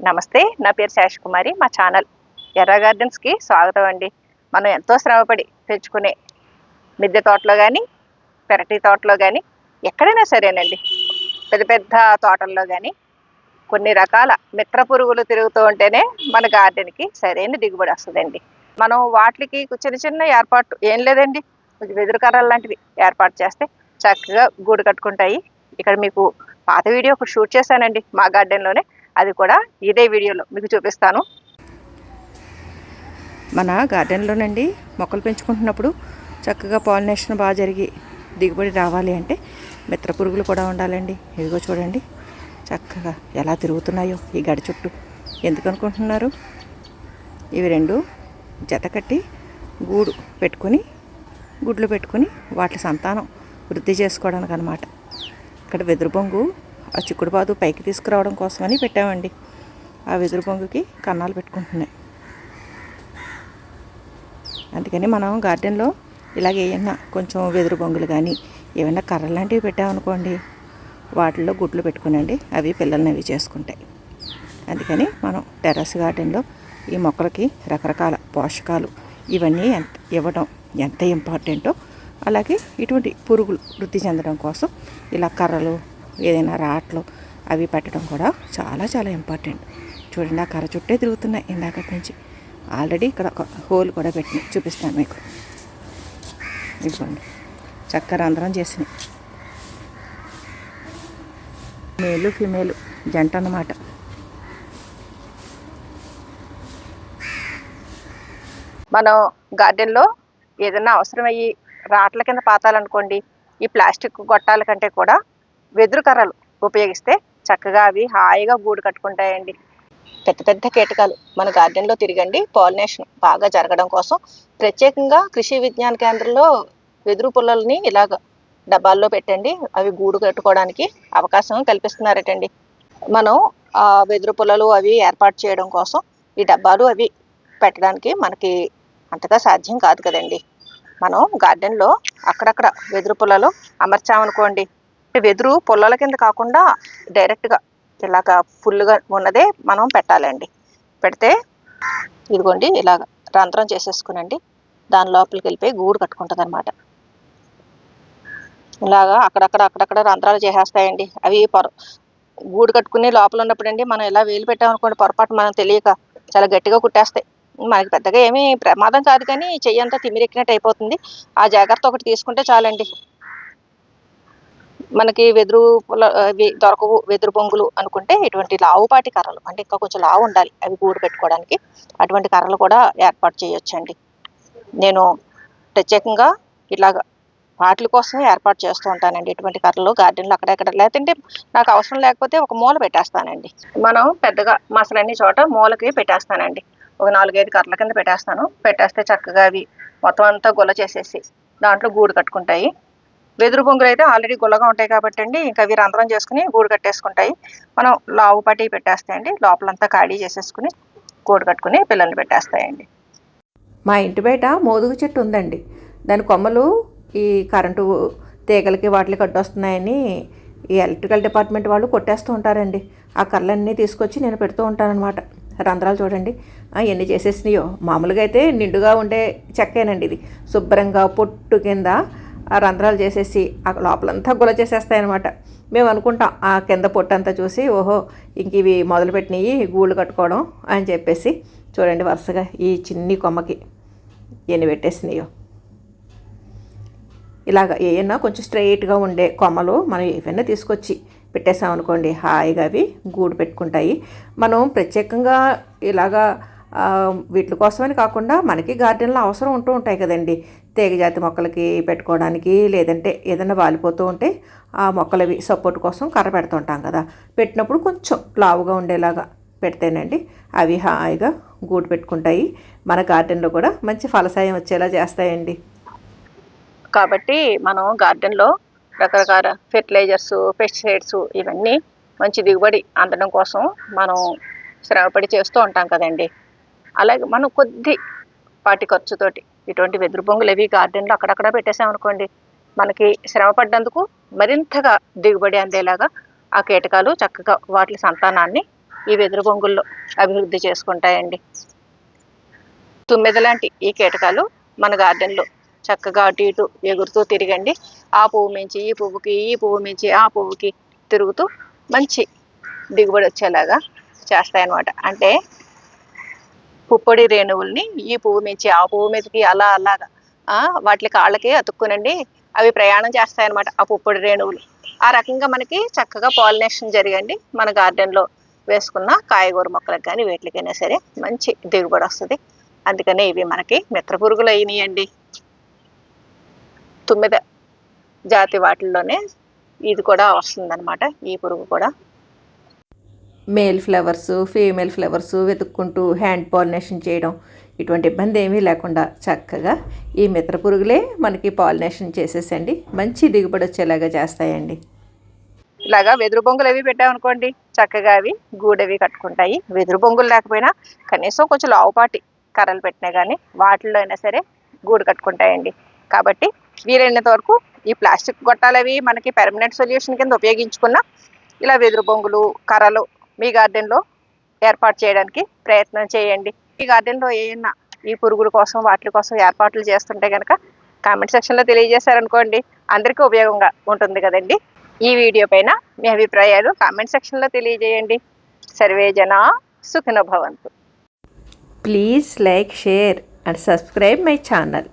నమస్తే నా పేరు శేష్ కుమారి మా ఛానల్ ఎర్ర గార్డెన్స్కి స్వాగతం అండి. మనం ఎంతో శ్రమపడి తెచ్చుకునే మిద్దె తోటలో కానీ పెరటి తోటలో కానీ ఎక్కడైనా సరేనండి. పెద్ద పెద్ద తోటల్లో కానీ కొన్ని రకాల మిత్ర పురుగులు తిరుగుతూ ఉంటేనే మన గార్డెన్కి సరైన దిగుబడి వస్తుందండి. మనం వాటికి చిన్న చిన్న ఏర్పాటు ఏం లేదండి. కొంచెం వెదురు కర్రలు లాంటివి ఏర్పాటు చేస్తే చక్కగా గూడు కట్టుకుంటాయి. ఇక్కడ మీకు పాత వీడియో ఒకటి షూట్ చేశానండి మా గార్డెన్లోనే అది కూడా ఇదే వీడియోలో మీకు చూపిస్తాను. మన గార్డెన్లోనండి మొక్కలు పెంచుకుంటున్నప్పుడు చక్కగా పాలినేషన్ బాగా జరిగి దిగుబడి రావాలి అంటే మిత్ర పురుగులు కూడా ఉండాలండి. ఇదిగో చూడండి చక్కగా ఎలా తిరుగుతున్నాయో ఈ గడి చుట్టూ. ఎందుకు అనుకుంటున్నారు? ఇవి రెండు జత కట్టి గూడు పెట్టుకుని గుడ్లు పెట్టుకుని వాటి సంతానం వృద్ధి చేసుకోవడానికి అనమాట ఇక్కడ వెదురు బొంగు ఆ చిక్కుడు పాదు పైకి తీసుకురావడం కోసమని పెట్టామండి. ఆ వెదురు బొంగుకి కన్నాలు పెట్టుకుంటున్నాయి. అందుకని మనం గార్డెన్లో ఇలాగ ఏమన్నా కొంచెం వెదురు బొంగులు కానీ ఏమైనా కర్రలు లాంటివి పెట్టామనుకోండి వాటిల్లో గుడ్లు పెట్టుకునండి అవి పిల్లల్ని అవి చేసుకుంటాయి. అందుకని మనం టెర్రస్ గార్డెన్లో ఈ మొక్కలకి రకరకాల పోషకాలు ఇవన్నీ ఎంత ఇవ్వడం ఎంత ఇంపార్టెంటో అలాగే ఇటువంటి పురుగులు వృద్ధి చెందడం కోసం ఇలా కర్రలు ఏదైనా రాట్లు అవి పెట్టడం కూడా చాలా చాలా ఇంపార్టెంట్ చూడండి ఆ కర్ర చుట్టే తిరుగుతున్నాయి ఇందాకటి నుంచి. ఆల్రెడీ ఇక్కడ ఒక హోల్ కూడా పెట్టినాయి చూపిస్తాను మీకు. ఇదిగోండి. చక్కెర అందరం చేసినాయి. మేలు ఫిమేలు జంట అన్నమాట. మనం గార్డెన్లో ఏదైనా అవసరమయ్యి రాట్ల కింద పాతాలనుకోండి ఈ ప్లాస్టిక్ గొట్టాల కంటే కూడా వెదురు కర్రలు ఉపయోగిస్తే చక్కగా అవి హాయిగా గూడు కట్టుకుంటాయండి. పెద్ద పెద్ద కీటకాలు మన గార్డెన్లో తిరగండి. పాలినేషన్ బాగా జరగడం కోసం ప్రత్యేకంగా కృషి విజ్ఞాన కేంద్రంలో వెదురు పుల్లల్ని ఇలాగ డబ్బాల్లో పెట్టండి. అవి గూడు కట్టుకోవడానికి అవకాశం కల్పిస్తున్నారటండి. మనం ఆ వెదురు పుల్లలు అవి ఏర్పాటు చేయడం కోసం ఈ డబ్బాలు అవి పెట్టడానికి మనకి అంతగా సాధ్యం కాదు కదండి. మనం గార్డెన్లో అక్కడక్కడ వెదురు పుల్లలు అమర్చామనుకోండి వెదురు పుల్లల కింద కాకుండా డైరెక్ట్గా ఇలాగ ఫుల్గా ఉన్నదే మనం పెట్టాలండి. పెడితే ఇదిగోండి ఇలాగ రంధ్రం చేసేసుకునండి. దాని లోపలికి వెళ్ళిపోయి గూడు కట్టుకుంటుంది అనమాట ఇలాగా అక్కడక్కడ అక్కడక్కడ రంధ్రాలు చేసేస్తాయండి. అవి పొర గూడు కట్టుకుని లోపల ఉన్నప్పుడు అండి మనం ఇలా వేలు పెట్టామనుకోండి పొరపాటు మనం తెలియక చాలా గట్టిగా కుట్టేస్తాయి. మనకి పెద్దగా ఏమీ ప్రమాదం కాదు కానీ చెయ్యంతా తిమిరెక్కినట్టు అయిపోతుంది. ఆ జాగ్రత్త ఒకటి తీసుకుంటే చాలండి. మనకి వెదురు పుల్ల అవి దొరకవు వెదురు బొంగులు అనుకుంటే ఇటువంటి లావుపాటి కర్రలు అంటే ఇంకా కొంచెం లావు ఉండాలి అవి గూడు పెట్టుకోవడానికి. అటువంటి కర్రలు కూడా ఏర్పాటు చేయొచ్చండి. నేను ప్రత్యేకంగా ఇలాగ వాటి కోసమే ఏర్పాటు చేస్తూ ఉంటానండి ఇటువంటి కర్రలు గార్డెన్లు అక్కడెక్కడ. లేదంటే నాకు అవసరం లేకపోతే ఒక మూల పెట్టేస్తానండి. మనం పెద్దగా మసలన్ని చోట మూలకి పెట్టేస్తానండి. ఒక నాలుగైదు కర్రల కింద పెట్టేస్తాను. పెట్టేస్తే చక్కగా అవి మొత్తం అంతా గుల్ల చేసేసి దాంట్లో గూడు కట్టుకుంటాయి. వెదురు బొంగులు అయితే ఆల్రెడీ గుల్లగా ఉంటాయి కాబట్టి అండి ఇంకా అవి రంధ్రం చేసుకుని గూడు కట్టేసుకుంటాయి. మనం లావు పట్టి పెట్టేస్తాయండి. లోపలంతా ఖాళీ చేసేసుకుని గూడు కట్టుకుని పిల్లల్ని పెట్టేస్తాయండి. మా ఇంటి బయట మోదుగు చెట్టు ఉందండి. దాని కొమ్మలు ఈ కరెంటు తీగలకి వాటికి అడ్డొస్తున్నాయని ఈ ఎలక్ట్రికల్ డిపార్ట్మెంట్ వాళ్ళు కొట్టేస్తూ ఉంటారండి. ఆ కర్రలన్నీ తీసుకొచ్చి నేను పెడుతూ ఉంటానన్నమాట. రంధ్రాలు చూడండి. ఎన్ని చేసేసినాయో. మామూలుగా అయితే నిండుగా ఉండే చెక్కేనండి ఇది. శుభ్రంగా పొట్టు కింద రంధ్రాలు చేసేసి ఆ లోపలంతా గుల చేసేస్తాయన్నమాట. మేము అనుకుంటాం ఆ కింద పొట్టంతా చూసి ఓహో ఇంక ఇవి మొదలుపెట్టినవి గూళ్ళు కట్టుకోవడం అని చెప్పేసి చూడండి వరుసగా ఈ చిన్ని కొమ్మకి ఎన్ని పెట్టేసినాయో. ఇలాగ ఏమన్నా కొంచెం స్ట్రైట్గా ఉండే కొమ్మలు మనం ఏవైనా తీసుకొచ్చి పెట్టేసామనుకోండి హాయిగా అవి గూడు పెట్టుకుంటాయి. మనం ప్రత్యేకంగా ఇలాగా వీటి కోసమని కాకుండా మనకి గార్డెన్లో అవసరం ఉంటూ ఉంటాయి కదండి. తీగ జాతి మొక్కలకి పెట్టుకోవడానికి లేదంటే ఏదైనా వాలిపోతూ ఉంటే ఆ మొక్కలవి సపోర్ట్ కోసం కర్ర పెడుతుంటాం కదా. పెట్టినప్పుడు కొంచెం లావుగా ఉండేలాగా పెడితేనండి అవి హాయిగా గూడు పెట్టుకుంటాయి. మన గార్డెన్లో కూడా మంచి ఫలసాయం వచ్చేలా చేస్తాయండి. కాబట్టి మనం గార్డెన్లో రకరకాల ఫెర్టిలైజర్స్ పెస్టిసైడ్స్ ఇవన్నీ మంచి దిగుబడి అందడం కోసం మనం శ్రమపడి చేస్తూ ఉంటాం కదండి. అలాగే మనం కొద్ది పాటి ఖర్చుతోటి. ఇటువంటి వెదురు బొంగులు అవి గార్డెన్లో అక్కడక్కడ పెట్టేసామనుకోండి మనకి శ్రమ పడ్డందుకు మరింతగా దిగుబడి అందేలాగా ఆ కీటకాలు చక్కగా వాటి సంతానాన్ని ఈ వెదురు బొంగుల్లో అభివృద్ధి చేసుకుంటాయండి. తుమ్మెద లాంటి ఈ కీటకాలు మన గార్డెన్లో చక్కగా అటు ఇటు ఎగురుతూ తిరగండి. ఆ పువ్వు మించి ఈ పువ్వుకి ఈ పువ్వు మించి ఆ పువ్వుకి తిరుగుతూ మంచి దిగుబడి వచ్చేలాగా చేస్తాయన్నమాట. అంటే పుప్పొడి రేణువుల్ని ఈ పువ్వు మించి ఆ పువ్వు మీదకి అలా అలాగా వాటి కాళ్ళకి అతుక్కునండి. అవి ప్రయాణం చేస్తాయన్నమాట ఆ పుప్పొడి రేణువులు. ఆ రకంగా మనకి చక్కగా పాలినేషన్ జరిగండి. మన గార్డెన్లో వేసుకున్న కాయగూర మొక్కలకు కానీ వేటికైనా సరే మంచి దిగుబడి వస్తుంది. అందుకనే ఇవి మనకి మిత్ర పురుగులు అయినాయండి తుమ్మిద జాతి వాటిల్లోనే ఇది కూడా వస్తుందన్నమాట. ఈ పురుగు కూడా మేల్ ఫ్లవర్స్ ఫీమేల్ ఫ్లవర్స్ వెతుక్కుంటూ హ్యాండ్ పాలినేషన్ చేయడం ఇటువంటి ఇబ్బంది ఏమీ లేకుండా చక్కగా ఈ మిత్ర పురుగులే మనకి పాలినేషన్ చేసేసండి. మంచి దిగుబడి వచ్చేలాగా చేస్తాయండి. ఇలాగా వెదురు బొంగులు అవి పెట్టామనుకోండి చక్కగా అవి గూడవి కట్టుకుంటాయి. వెదురు బొంగులు లేకపోయినా కనీసం కొంచెం లావుపాటి కర్రలు పెట్టినా కానీ వాటిల్లో అయినా సరే గూడు కట్టుకుంటాయండి. కాబట్టి వీలైనంత వరకు ఈ ప్లాస్టిక్ గొట్టాలు అవి మనకి పెర్మనెంట్ సొల్యూషన్ కింద ఉపయోగించుకున్న ఇలా వెదురు బొంగులు కర్రలు మీ గార్డెన్లో ఏర్పాటు చేయడానికి ప్రయత్నం చేయండి. మీ గార్డెన్లో ఏమైనా ఈ పురుగుల కోసం వాటి కోసం ఏర్పాట్లు చేస్తుంటే కనుక కామెంట్ సెక్షన్లో తెలియజేశారనుకోండి. అందరికీ ఉపయోగంగా ఉంటుంది కదండి. ఈ వీడియో పైన మీ అభిప్రాయాలు కామెంట్ సెక్షన్లో తెలియజేయండి. సర్వే జన సుఖినభవంతు please like share and subscribe my channel.